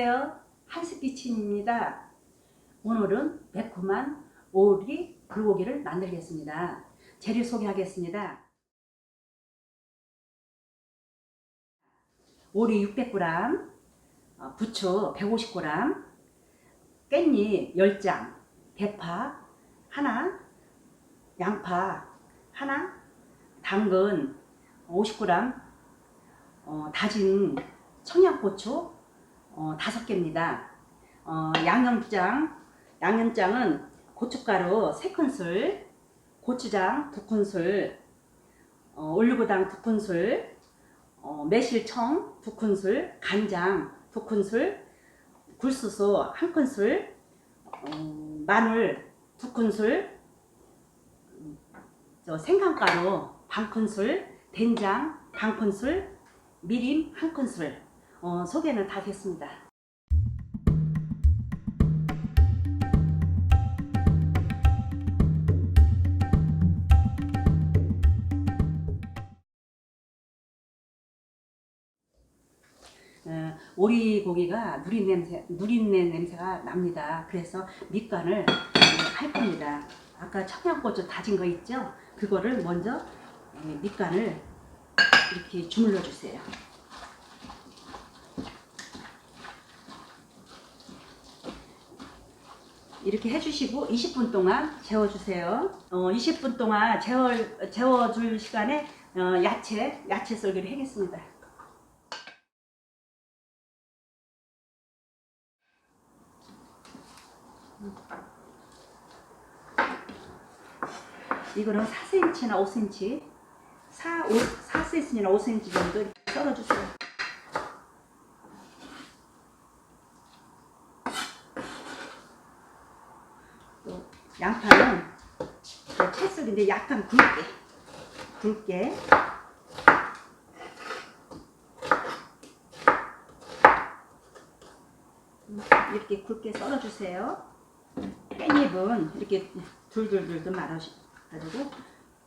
안녕하세요. 한스키친입니다. 오늘은 매콤한 오리 불고기를 만들겠습니다. 재료 소개하겠습니다. 오리 600g, 어, 부추 150g, 깻잎 10장, 대파 하나, 양파 하나, 당근 50g, 어, 다진 청양고추 어, 5개입니다. 어, 양념장, 양념장은 고춧가루 3큰술, 고추장 2큰술, 어, 올리고당 2큰술, 어, 매실청 2큰술, 간장 2큰술, 굴소스 1큰술, 어, 마늘 2큰술, 저 생강가루 반큰술, 된장 반큰술, 미림 한 큰술 어, 소개는 다 됐습니다. 어, 오리 고기가 누린 냄새, 누린내 냄새가 납니다. 그래서 밑간을 어, 할 겁니다. 아까 청양고추 다진 거 있죠? 그거를 먼저 어, 밑간을 이렇게 주물러 주세요. 이렇게 해주시고 20분 동안 재워주세요. 어, 20분 동안 재워, 재워줄 시간에 어, 야채, 야채 썰기를 하겠습니다. 이거는 4cm나 5cm, 4, 5, 4cm나 5cm 정도 썰어주세요. 양파는 채썰인데 약간 굵게, 굵게. 이렇게 굵게 썰어주세요. 깻잎은 이렇게 둘둘둘둘 말아가지고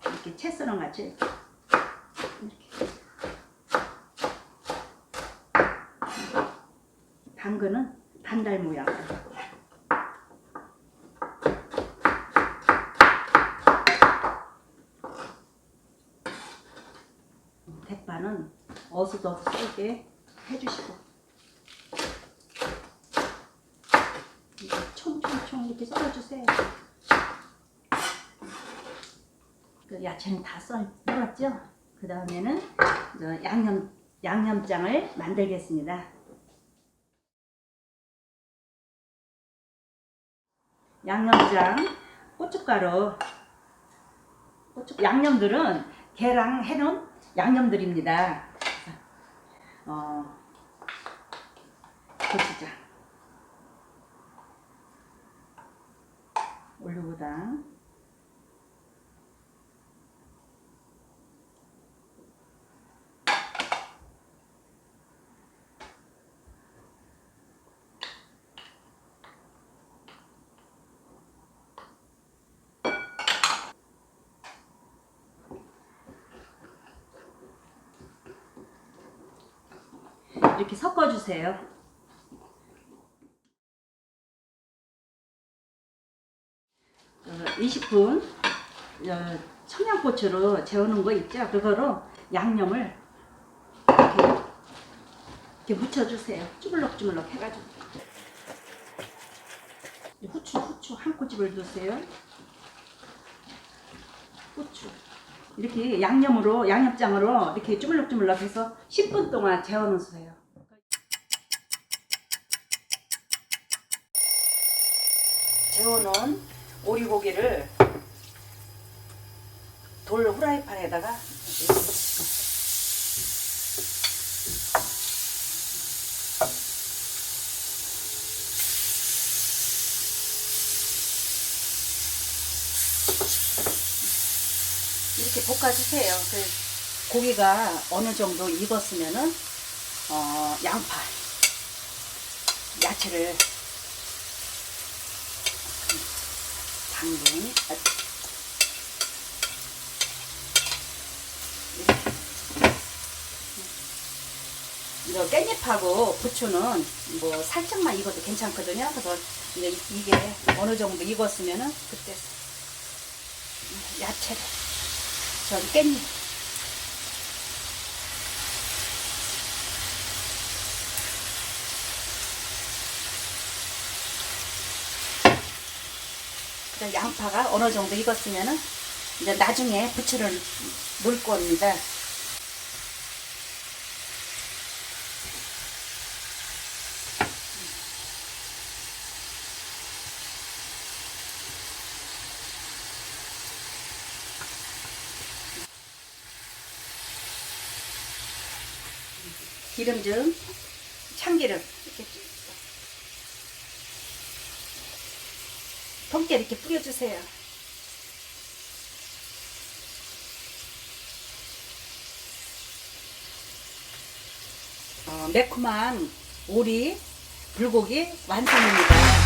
이렇게 채 썰어 같이 이렇게. 당근은 반달 모양. 대 파는 어슷어슷 썰게 해주시고 총총총 이렇게 썰어주세요. 그 야채는 다 썰, 썰었죠? 그 다음에는 양념, 양념장을 만들겠습니다. 양념장, 고춧가루, 고추, 양념들은 개랑 해놓은 양념들입니다. 어, 고추장, 올리고당, 이렇게 섞어주세요. 어, 20분 어, 청양고추로 재우는 거 있죠? 그거로 양념을 이렇게, 이렇게 묻혀주세요. 쭈물럭쭈물럭 해가지고 후추 후추 한 꼬집을 넣으세요. 후추 이렇게 양념으로 양념장으로 이렇게 쭈물럭쭈물럭 해서 10분 동안 재워놓으세요. 재워놓은 오리고기를 돌 후라이팬에다가 이렇게 볶아주세요. 그 고기가 어느 정도 익었으면은 어, 양파, 야채를 당근, 이제 깻잎하고 부추는 뭐 살짝만 익어도 괜찮거든요. 그래서 이제 이게 어느 정도 익었으면은 그때 야채를. 전 깻잎 양파가 어느 정도 익었으면은 이제 나중에 부추를 넣을 겁니다. 기름 좀 참기름 이렇게 통깨 이렇게 뿌려주세요. 어, 매콤한 오리 불고기 완성입니다.